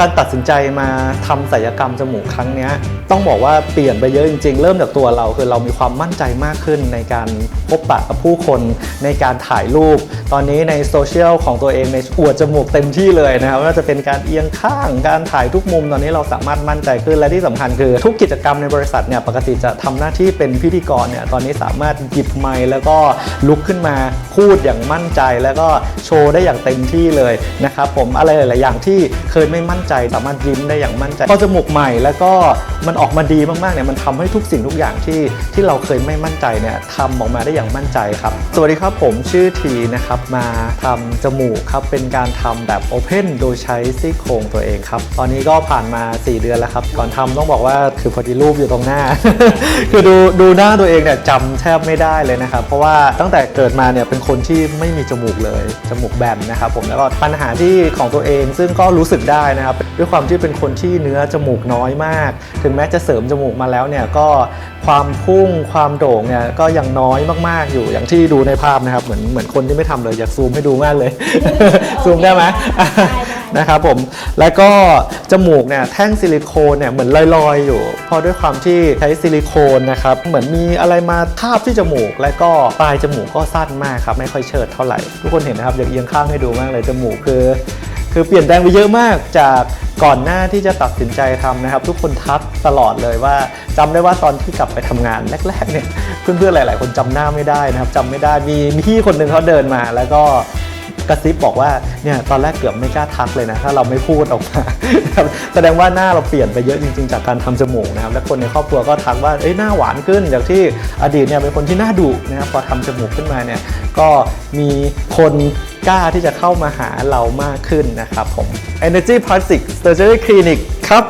การตัดสินใจมาทำศัลยกรรมจมูกครั้งนี้ต้องบอกว่าเปลี่ยนไปเยอะจริง ๆ เริ่มจากตัวเราคือเรามีความมั่นใจมากขึ้นในการพบปะกับผู้คนในการถ่ายรูป ตอนนี้ในโซเชียลของตัวเองในอวดจมูกเต็มที่เลยนะครับว่าจะเป็นการเอียงข้างการถ่ายทุกมุมตอนนี้เราสามารถมั่นใจขึ้น และที่สำคัญคือทุกกิจกรรมในบริษัทเนี่ยปกติจะทำหน้าที่เป็นพิธีกรเนี่ยตอนนี้สามารถหยิบไมค์แล้วก็ลุกขึ้นมาพูดอย่างมั่นใจ แล้วก็โชว์ได้อย่างเต็มที่เลยนะครับผมอะไรหลาย ๆ อย่างที่เคยไม่มั่นใจสามารถยิ้มได้อย่างมั่นใจพอจมูกใหม่แล้วก็มันออกมาดีมากๆเนี่ยมันทำให้ทุกสิ่งทุกอย่างที่ที่เราเคยไม่มั่นใจเนี่ยทำออกมาได้อย่างมั่นใจครับ สวัสดีครับผมชื่อทีนะครับมาทำจมูกครับเป็นการทำแบบโอเพนโดยใช้ซี่โครงตัวเองครับตอนนี้ก็ผ่านมา 4 เดือนแล้วครับก่อนทำต้องบอกว่าคือพอดีรูปอยู่ตรงหน้า คือดูดูหน้าตัวเองเนี่ยจำแทบไม่ได้เลยนะครับเพราะว่าตั้งแต่เกิดมาเนี่ยเป็นคนที่ไม่มีจมูกเลยจมูกแบนนะครับผมแล้วก็ปัญหาที่ของตัวเองซึ่งก็รู้สึกได้นะครับด้วยความที่เป็นคนที่เนื้อจมูกน้อยมาก ถึงแม้จะเสริมจมูกมาแล้วเนี่ยก็ความพุ่งความโด่งเนี่ยก็ยังน้อยมากๆอยู่อย่างที่ดูในภาพนะครับ เหมือนเหมือนคนที่ไม่ทำเลยอยากซูมให้ดูมากเลย ซูมได้ไหมนะครับผมแล้วก็จมูกเนี่ยแท่งซิลิโคนเนี่ยเหมือนลอยๆ อยู่เพราะด้วยความที่ใช้ซิลิโคนนะครับเหมือนมีอะไรมาทาบที่จมูก และก็ปลายจมูกก็สั้นมากครับไม่ค่อยเชิดเท่าไหร่ ทุกคนเห็นนะครับอยากเอียงข้างให้ดูมากเลยจมูกคือ คือเปลี่ยนแปลงไปเยอะมากจากก่อนหน้าที่จะตัดสินใจทำนะครับ ทุกคนทักตลอดเลยว่าจำได้ว่าตอนที่กลับไปทำงานแรกๆเนี่ยเพื่อนๆหลาย ๆ คนจำหน้าไม่ได้นะครับจำไม่ได้มีมีพี่คนหนึ่งเขาเดินมา แล้วก็ กระซิบบอกว่าเนี่ยตอนแรกเกือบไม่กล้าทักเลยนะ ถ้าเราไม่พูดออกมาแสดงว่าหน้าเราเปลี่ยนไปเยอะจริง ๆ จากการทำจมูกนะครับและคนในครอบครัวก็ทักว่าเอ้ยหน้าหวานขึ้นจากที่อดีตเนี่ยเป็นคนที่หน้าดุนะครับพอทำจมูกขึ้นมาเนี่ยก็มีคนกล้าที่จะเข้ามาหาเรามากขึ้นนะครับผม Energy Plastic Surgery Clinic ครับ